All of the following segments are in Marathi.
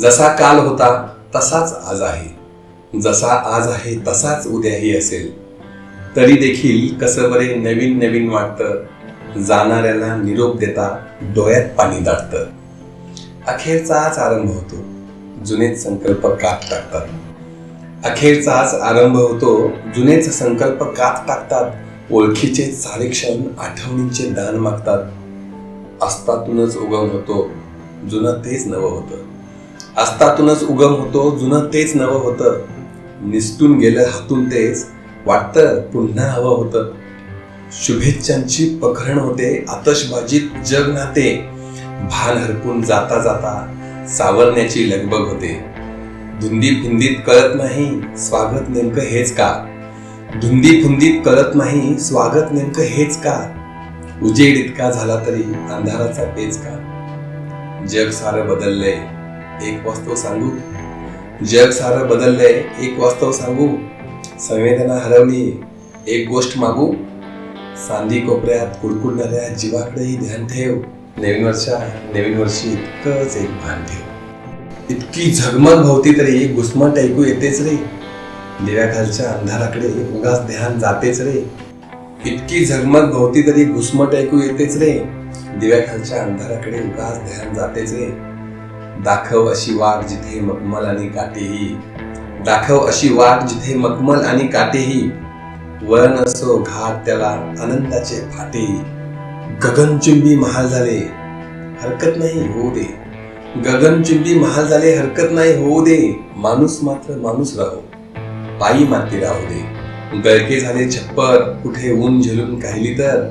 जसा काल होता तसाच आज आहे. जसा आज आहे तसाच उद्याही असेल. तरी देखील कसं बरे नवीन नवीन वाटतं जाणाऱ्याला निरोप देता डोळ्यात पाणी दाटतं. अखेरचाच आरंभ होतो. जुनेच संकल्प कात टाकतात. अखेरचाच आरंभ होतो. जुनेच संकल्प कात टाकतात. ओळखीचे सारे क्षण आठवणींचे दान मागतात. अस्तातूनच उगम होतो. जुनं तेच नवं होतं. अस्तातूनच उगम होतो जुनं तेच नवं होतं. निसटून गेलं हातून तेच वाटतं पुन्हा हवं होतं. शुभेच्छांची पखरण होते आतषबाजीत जग नाते. भान हरपून जाता जाता सावरण्याची लगबग होते. धुंदी फुंदीत कळत नाही स्वागत नेमकं हेच का? धुंदी फुंदीत कळत नाही स्वागत नेमकं हेच का? उजेड इतका झाला तरी अंधाराचा पेच का? जग सारं बदललंय. एक वास्तव सांगू? जग सारं बदललंय एक वास्तव सांगू? संवेदना हरवली एक गोष्ट मागू? सांदी कोपऱ्यात कुडकुडणाऱ्या जीवाकडेही ध्यान ठेव. नवीन वर्षा नवीन वर्षी इतकंच एक भान ठेव. इतकी झगमग भोवती तरी घुसमट ऐकू येतेच रे. दिव्याखालच्या अंधाराकडे उगाच ध्यान जातेच रे. इतकी झगमग भोवती तरी घुसमट ऐकू येतेच रे. दिव्याखालच्या अंधाराकडे उगाच ध्यान जातेच रे. दाखव अशी वाट जिथे मखमल आणि काटेही दाखव अशी वाट जिथे मखमल आणि काटेही वळण असो घाट त्याला आनंदाचे फाटे. गगनचुंबी महाल झाले हरकत नाही होऊ दे. गगनचुंबी महाल झाले हरकत नाही होऊ दे. माणूस मात्र माणूस राहो पायी माती राहू दे. गळके झाले छप्पर कुठे ऊन झेलून काहिली तर?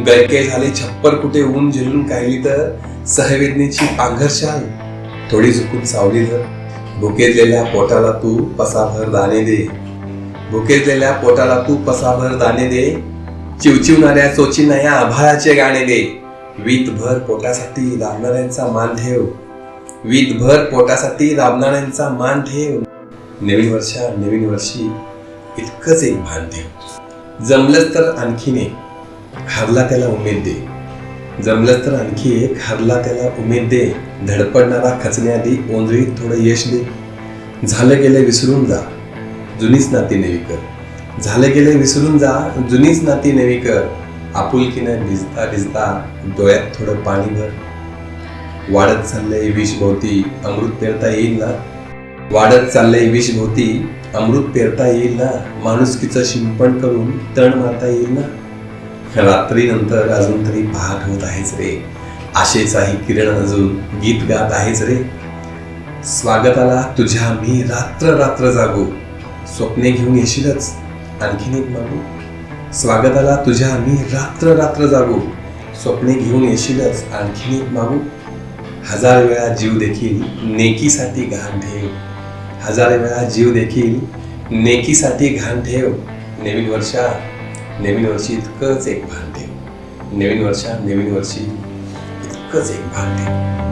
गळके झाले छप्पर कुठे ऊन झेलून काहिली तर? सहवेदनेची पांघरशाल थोडी झुकून सावली धर. भुकेतलेल्या पोटाला तू पसाभर दाणे दे. भुकेतलेल्या पोटाला तू पसाभर दाणे दे. चिवचिवणाऱ्या चोचीनाया आभाळाचे गाणे दे. वीतभर पोटासाठी राबणाऱ्यांचा मान ठेव. वीतभर पोटासाठी राबणाऱ्यांचा मान ठेव. नवीन वर्षा नवीन वर्षी इतकंच एक भान ठेव. जमलंच तर आणखीन एक. हरला त्याला उमेद दे. जमलंच तर आणखी एक हरला त्याला उमेद दे. धडपडणारा खचण्याआधी ओंजळीत थोडं यश दे. झालं गेलं विसरून जा. जुनीच नाती नवी कर. झालं गेलं विसरून जा. जुनीच नाती नवी कर. आपुलकीनं भिजता भिजता डोळ्यात थोडं पाणी भर. वाढत चाललंय विषभोवती अमृत पेरता येईल ना? वाढत चाललंय विषभोवती अमृत पेरता येईल ना? माणुसकीचं शिंपण करून तण मारता येईल ना? रात्रीनंतर अजून तरी पहाट होत आहेच रे. आशेचाही किरण अजून गीत गात आहेच रे. स्वागताला तुझ्या मी रात्र रात्र जागू. स्वप्ने घेऊन येशीलच आणखीन एक मागू. स्वागताला तुझ्या मी रात्र रात्र जागू. स्वप्ने घेऊन येशीलच आणखीन एक मागू. हजार वेळा जीव देखील नेकीसाठी घाण ठेव. हजार वेळा जीव देखील नेकीसाठी घाण ठेव. नवीन वर्षा नवीन वर्षी इतकंच एक भान ठेव. नवीन वर्षात नवीन वर्षी इतकंच एक भान ठेव.